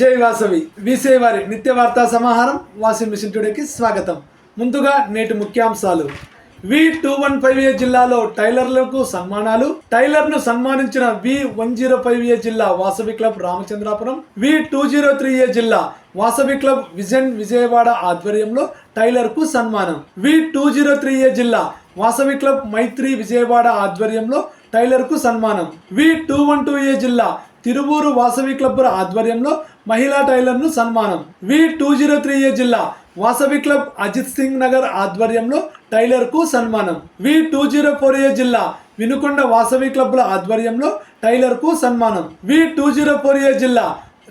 వాసవి వీసే వారి నిత్య వార్తా సమాహారం వాషింగ్ మిషన్ టుడేకి స్వాగతం. ముందుగా నేటి ముఖ్యాంశాలు. V two one five A జిల్లాలో టైలర్లకు సన్మానాలు. టైలర్ను సన్మానించిన V one zero five A జిల్లా Vasavi club Ramachandrapuram. V two zero three A జిల్లా వాసవి క్లబ్ విజన్ విజయవాడ ఆధ్వర్యంలో టైలర్కు సన్మానం. V two zero three A జిల్లా వాసవి క్లబ్ మైత్రి విజయవాడ ఆధ్వర్యంలో టైలర్కు సన్మానం. V two one two A జిల్లా తిరువూరు వాసవి క్లబ్ ఆధ్వర్యంలో మహిళా టైలర్ను సన్మానం. V two zero three A జిల్లా వాసవి క్లబ్ అజిత్ సింగ్ నగర్ ఆధ్వర్యంలో టైలర్కు సన్మానం. V two zero four A జిల్లా వినుకొండ వాసవి క్లబ్ల ఆధ్వర్యంలో టైలర్కు సన్మానం. V two zero four A జిల్లా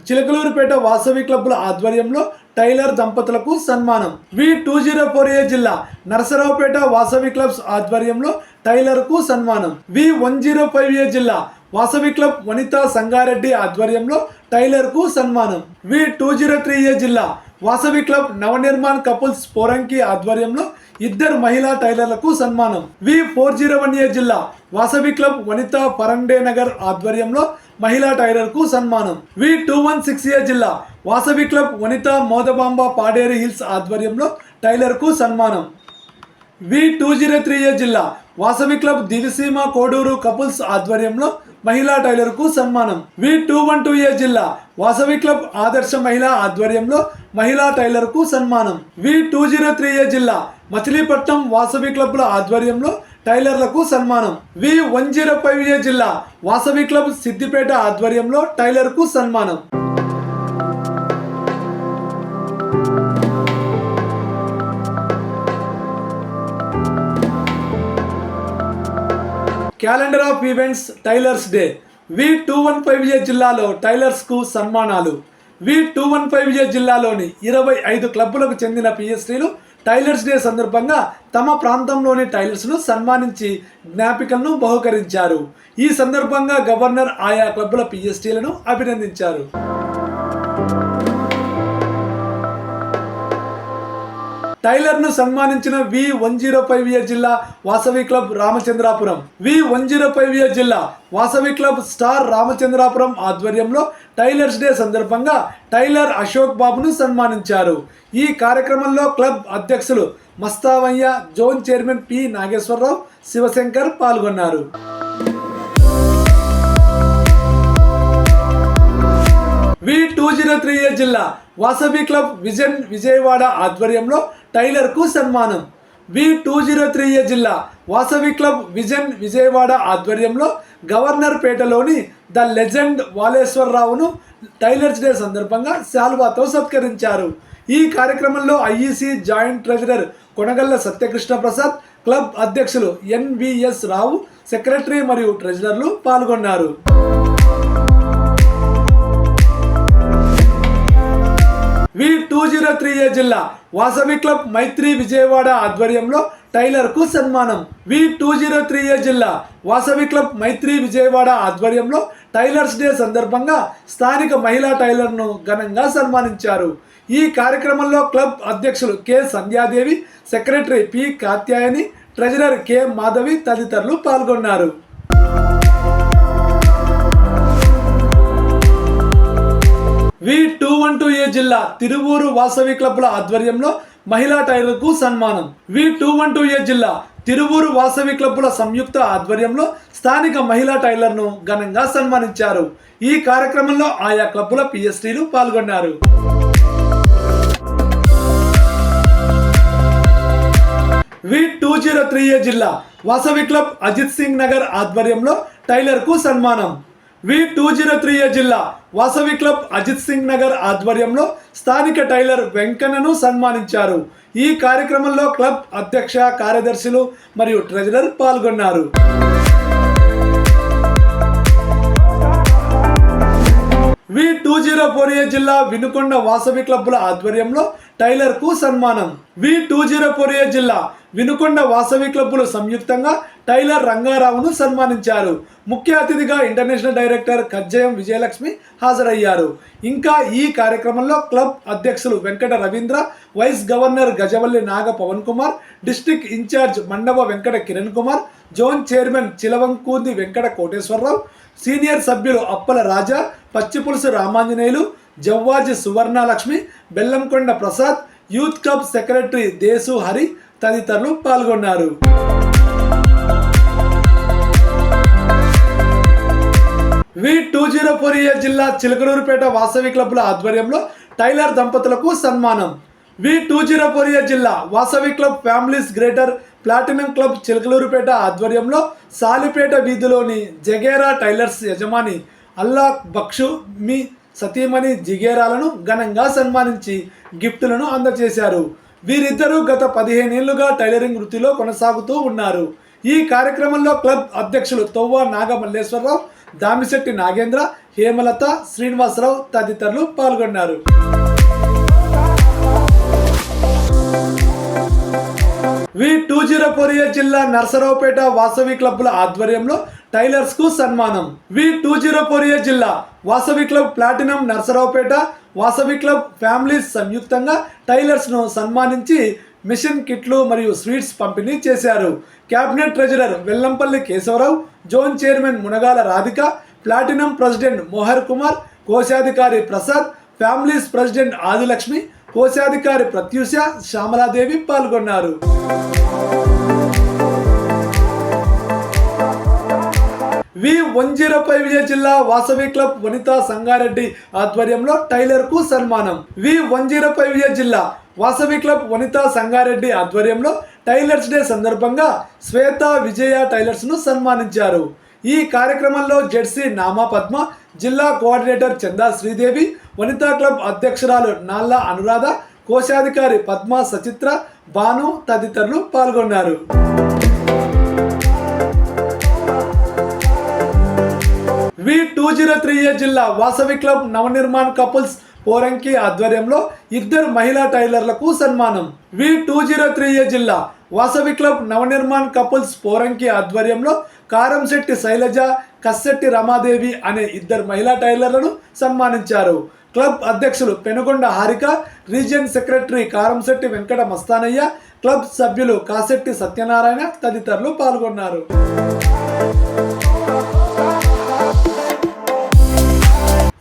చిలకలూరుపేట వాసవి క్లబ్ల ఆధ్వర్యంలో టైలర్ దంపతులకు సన్మానం. V two zero four A జిల్లా నరసరావుపేట వాసవి క్లబ్స్ ఆధ్వర్యంలో టైలర్కు సన్మానం. V one zero five A జిల్లా వాసవి క్లబ్ వనితా సంగారెడ్డి ఆధ్వర్యంలో టైలర్కు సన్మానం. V two zero three A జిల్లా వాసవి క్లబ్ నవనిర్మాణ్ కపుల్స్ పోరంకి ఆధ్వర్యంలో ఇద్దరు మహిళా టైలర్లకు సన్మానం. V four zero one A జిల్లా వాసవి క్లబ్ వనితా పరండే నగర్ ఆధ్వర్యంలో మహిళా టైలర్కు సన్మానం. V two one six A జిల్లా వాసవి క్లబ్ వనితా మోదబాంబ పాడేరి హిల్స్ ఆధ్వర్యంలో టైలర్కు సన్మానం. V two zero three A జిల్లా వాసవి క్లబ్ దివిసీమ కోడూరు కపుల్స్ ఆధ్వర్యంలో మహిళా టైలర్కు సన్మానం. V two one two A జిల్లా వాసవి క్లబ్ ఆదర్శ మహిళా ఆధ్వర్యంలో మహిళా టైలర్కు సన్మానం. V two zero three A జిల్లా మచిలీపట్నం వాసవి క్లబ్ల ఆధ్వర్యంలో టైలర్లకు సన్మానం. V one zero five A జిల్లా వాసవి క్లబ్ సిద్దిపేట ఆధ్వర్యంలో టైలర్కు సన్మానం. Calendar of events tailors day. V two one five A జిల్లాలో టైలర్స్కు సన్మానాలు. V two one five A జిల్లాలోని ఇరవై ఐదు క్లబ్బులకు చెందిన పిఎస్టీలు టైలర్స్ డే సందర్భంగా తమ ప్రాంతంలోని టైలర్స్ను సన్మానించి జ్ఞాపికలను బహుకరించారు. ఈ సందర్భంగా గవర్నర్ ఆయా క్లబ్బుల పిఎస్టీలను అభినందించారు. టైలర్ను సన్మానించిన V one zero five year జిల్లా Vasavi club Ramachandrapuram. V one zero five year జిల్లా వాసవి క్లబ్ స్టార్ రామచంద్రాపురం ఆధ్వర్యంలో టైలర్స్ డే సందర్భంగా టైలర్ అశోక్ బాబును సన్మానించారు. ఈ కార్యక్రమంలో క్లబ్ అధ్యక్షులు Mastavaiah zone chairman P Nageswararao Sivasankar పాల్గొన్నారు. V two zero three A జిల్లా వాసవి క్లబ్ విజన్ విజయవాడ ఆధ్వర్యంలో టైలర్కు సన్మానం. V two zero three A జిల్లా వాసవి క్లబ్ విజన్ విజయవాడ ఆధ్వర్యంలో గవర్నర్ పేటలోని ద లెజెండ్ వాలేశ్వరరావును టైలర్స్ డే సందర్భంగా శాల్వాతో సత్కరించారు. ఈ కార్యక్రమంలో IEC joint treasurer Konagalla Satyakrishna Prasad club అధ్యక్షులు ఎన్విఎస్ రావు సెక్రటరీ మరియు ట్రెజరర్లు పాల్గొన్నారు. V two zero three A జిల్లా వాసవి క్లబ్ మైత్రి విజయవాడ ఆధ్వర్యంలో టైలర్కు సన్మానం. V two zero three A జిల్లా వాసవి క్లబ్ మైత్రి విజయవాడ ఆధ్వర్యంలో టైలర్స్ డే సందర్భంగా స్థానిక మహిళా టైలర్ను ఘనంగా సన్మానించారు. ఈ కార్యక్రమంలో క్లబ్ అధ్యక్షులు K Sandhyadevi secretary P Katyayani treasurer K Madhavi తదితరులు పాల్గొన్నారు. V two one two A జిల్లా తిరువూరు వాసవి క్లబ్ల ఆధ్వర్యంలో మహిళా టైలర్కు సన్మానం. V two one two A జిల్లా తిరువూరు వాసవి క్లబ్ల సంయుక్త ఆధ్వర్యంలో స్థానిక మహిళా టైలర్ను ఘనంగా సన్మానించారు. ఈ కార్యక్రమంలో ఆయా క్లబ్బుల పిఎస్టీలు పాల్గొన్నారు. V two zero three A జిల్లా వాసవి క్లబ్ అజిత్ సింగ్ నగర్ ఆధ్వర్యంలో టైలర్కు సన్మానం. V two zero three A జిల్లా వాసవి క్లబ్ అజిత్ సింగ్ నగర్ ఆధ్వర్యంలో స్థానిక టైలర్ వెంకన్నను సన్మానించారు. ఈ కార్యక్రమంలో క్లబ్ అధ్యక్ష కార్యదర్శులు మరియు ట్రెజరర్ పాల్గొన్నారు. V two zero four A జిల్లా వినుకొండ వాసవి క్లబ్బుల ఆధ్వర్యంలో టైలర్కు సన్మానం. V two zero four A జిల్లా వినుకొండ వాసవి క్లబ్బులు సంయుక్తంగా టైలర్ రంగారావును సన్మానించారు. ముఖ్య అతిథిగా ఇంటర్నేషనల్ డైరెక్టర్ కజ్జయం విజయలక్ష్మి హాజరయ్యారు. ఇంకా ఈ కార్యక్రమంలో క్లబ్ అధ్యక్షులు Venkata Ravindra vice governor Gajavalli Naga Pavan Kumar district incharge Mandava Venkata Kiran Kumar zone chairman Chilavankundi Venkata Koteswararao senior సభ్యులు Appala Raja Pachipulusu Ramanjaneyulu Javvaji Suvarnalakshmi Bellamkonda Prasad youth club secretary Desu Hari తదితరులు పాల్గొన్నారు. V two zero four A జిల్లా చిలకలూరుపేట వాసవి క్లబ్ల ఆధ్వర్యంలో tailor దంపతులకు సన్మానం. V two zero four A జిల్లా Vasavi club families greater platinum club Chilakaluripet ఆధ్వర్యంలో Salipeta వీధిలోని జగేరా tailors యజమాని అల్లా బక్షు మీ సతీమణి జిగేరాలను ఘనంగా సన్మానించి గిఫ్టులను అందజేశారు. వీరిద్దరూ గత పదిహేనేళ్ళుగా టైలరింగ్ వృత్తిలో కొనసాగుతూ ఉన్నారు. ఈ కార్యక్రమంలో క్లబ్ అధ్యక్షులు తొవ్వ నాగమల్లేశ్వరరావు దామిశెట్టి నాగేంద్ర హేమలత శ్రీనివాసరావు తదితరులు పాల్గొన్నారు. V two zero four A జిల్లా నర్సరావుపేట వాసవి క్లబ్ల ఆధ్వర్యంలో టైలర్స్కు సన్మానం. V two zero four A జిల్లా Vasavi club platinum Narsaraopet Vasavi club families సంయుక్తంగా టైలర్స్ను సన్మానించి మిషన్ కిట్లు మరియు స్వీట్స్ పంపిణీ చేశారు. Cabinet treasurer Vellampalli Kesavarao zone chairman Munagala Radhika platinum president Mohar Kumar కోశాధికారి ప్రసాద్ ఫ్యామిలీస్ ప్రెసిడెంట్ ఆదిలక్ష్మి కోశాధికారి ప్రత్యూష శ్యామలాదేవి పాల్గొన్నారు. వి వన్ జీరో ఫైవ్ విజయ జిల్లా వాసవి క్లబ్ వనితా సంగారెడ్డి ఆధ్వర్యంలో టైలర్కు సన్మానం. వి వన్ జీరో ఫైవ్ విజయ జిల్లా వాసవి క్లబ్ వనితా సంగారెడ్డి ఆధ్వర్యంలో టైలర్స్ డే సందర్భంగా శ్వేత విజయ టైలర్స్ను సన్మానించారు. ఈ కార్యక్రమంలో జెడ్సీ నామా పద్మ జిల్లా కోఆర్డినేటర్ చందా శ్రీదేవి వనితా క్లబ్ అధ్యక్షురాలు నాల్లా అనురాధ కోశాధికారి పద్మ సచిత్ర భాను తదితరులు పాల్గొన్నారు. V two zero three A జిల్లా వాసవి క్లబ్ నవనిర్మాణ్ కపుల్స్ పోరంకి ఆధ్వర్యంలో ఇద్దరు మహిళా టైలర్లకు సన్మానం. V two zero three A జిల్లా వాసవి క్లబ్ నవనిర్మాణ్ కపుల్స్ పోరంకి ఆధ్వర్యంలో కారంశెట్టి శైలజ కస్సెట్టి రమాదేవి అనే ఇద్దరు మహిళా టైలర్లను సన్మానించారు. క్లబ్ అధ్యక్షులు Penugonda Harika region secretary Karamsetti Venkata Mastanaiah club సభ్యులు కాసెట్టి సత్యనారాయణ తదితరులు పాల్గొన్నారు.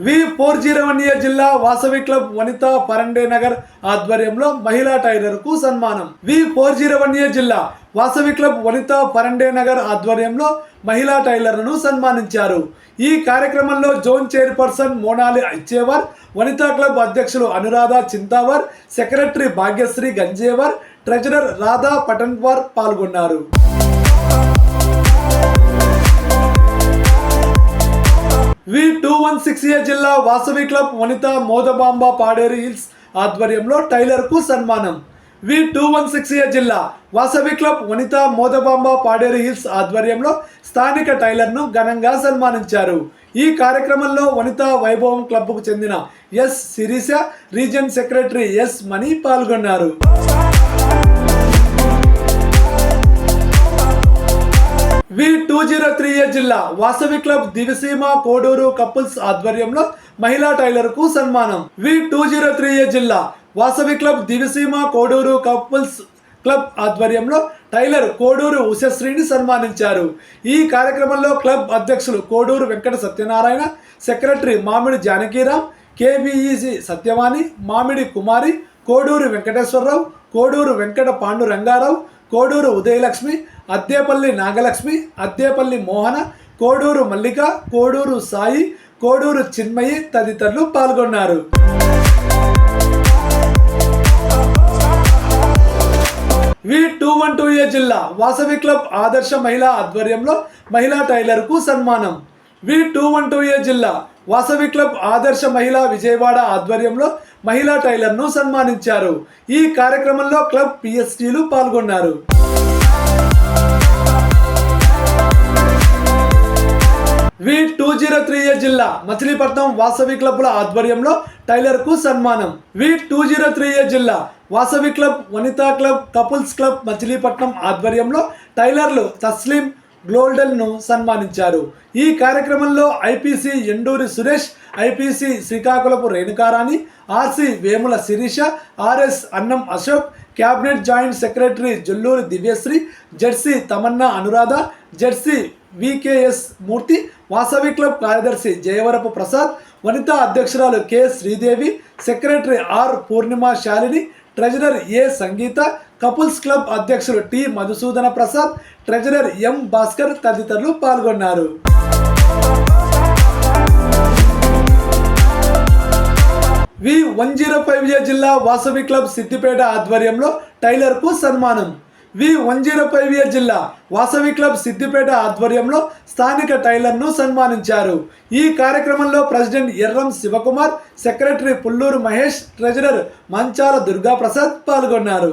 V four zero one year జిల్లా వాసవి క్లబ్ వనిత పరండే నగర్ ఆధ్వర్యంలో మహిళా టైలర్కు సన్మానం. V four zero one year జిల్లా వాసవి క్లబ్ వనిత పరండే నగర్ ఆధ్వర్యంలో మహిళా టైలర్లను సన్మానించారు. ఈ కార్యక్రమంలో zone chairperson Monali Achhewar Vanitha club అధ్యక్షులు అనురాధ చింతావర్ సెక్రటరీ భాగ్యశ్రీ గంజేవర్ ట్రెజరర్ రాధా పటన్వార్ పాల్గొన్నారు. V two one six A జిల్లా వాసవి క్లబ్ వనిత మోదబాంబ పాడేరు హిల్స్ ఆధ్వర్యంలో టైలర్కు సన్మానం. V two one six A జిల్లా వాసవి క్లబ్ వనిత మోదబాంబ పాడేరు హిల్స్ ఆధ్వర్యంలో స్థానిక టైలర్ను ఘనంగా సన్మానించారు. ఈ కార్యక్రమంలో వనిత వైభవం క్లబ్కు చెందిన S Sirisha region secretary S Mani పాల్గొన్నారు. V two zero three A జిల్లా వాసవి క్లబ్ దివిసీమ కోడూరు కపుల్స్ ఆధ్వర్యంలో మహిళా టైలర్కు సన్మానం. V two zero three A జిల్లా Vasavi club Diviseema Koduru couples club ఆధ్వర్యంలో టైలర్ కోడూరు ఉషశ్రీని సన్మానించారు. ఈ కార్యక్రమంలో క్లబ్ అధ్యక్షులు కోడూరు వెంకట సత్యనారాయణ సెక్రటరీ మామిడి జానకీరామ్ కేబిఈసి సత్యవాణి మామిడి కుమారి కోడూరు వెంకటేశ్వరరావు కోడూరు వెంకట పాండు రంగారావు కోడూరు ఉదయలక్ష్మి అద్దేపల్లి నాగలక్ష్మి అద్దేపల్లి మోహన కోడూరు మల్లిక కోడూరు సాయి కోడూరు చిన్మయి తదితరులు పాల్గొన్నారు. V two one two A జిల్లా వాసవి క్లబ్ ఆదర్శ మహిళా ఆధ్వర్యంలో మహిళా టైలర్కు సన్మానం. V two one two A జిల్లా వాసవి క్లబ్ ఆదర్శ మహిళా విజయవాడ ఆధ్వర్యంలో మహిళా టైలర్ను సన్మానించారు. ఈ కార్యక్రమంలో క్లబ్ పిఎస్టీలు పాల్గొన్నారు. V two zero three A జిల్లా మచిలీపట్నం వాసవి క్లబ్ల ఆధ్వర్యంలో టైలర్కు సన్మానం. V two zero three A జిల్లా Vasavi club Vanitha club couples club Machilipatnam ఆధ్వర్యంలో టైలర్లు తస్లీం గ్లోల్డల్ను సన్మానించారు. ఈ కార్యక్రమంలో IPC Enduri Suresh IPC Srikakulapu Renukarani RC Vemula Sirisha RS Annam Ashok cabinet joint secretary Jolluri Divyasri Jersey Tamanna Anuradha జెర్సీ వికేఎస్ మూర్తి వాసవి క్లబ్ కార్యదర్శి జయవరపు ప్రసాద్ వనితా అధ్యక్షురాలు K Sridevi secretary R Purnima Shalini treasurer A Sangeeta couples club అధ్యక్షులు T Madhusudana Prasad treasurer M Bhaskar తదితరులు పాల్గొన్నారు. V one zero five A జిల్లా Vasavi club Siddipet ఆధ్వర్యంలో టైలర్కు సన్మానం. V one zero five A జిల్లా వాసవి క్లబ్ సిద్దిపేట ఆధ్వర్యంలో స్థానిక టైలర్ను సన్మానించారు. ఈ కార్యక్రమంలో president Erram Sivakumar secretary Pulluru Mahesh treasurer Manchala Durgaprasad పాల్గొన్నారు.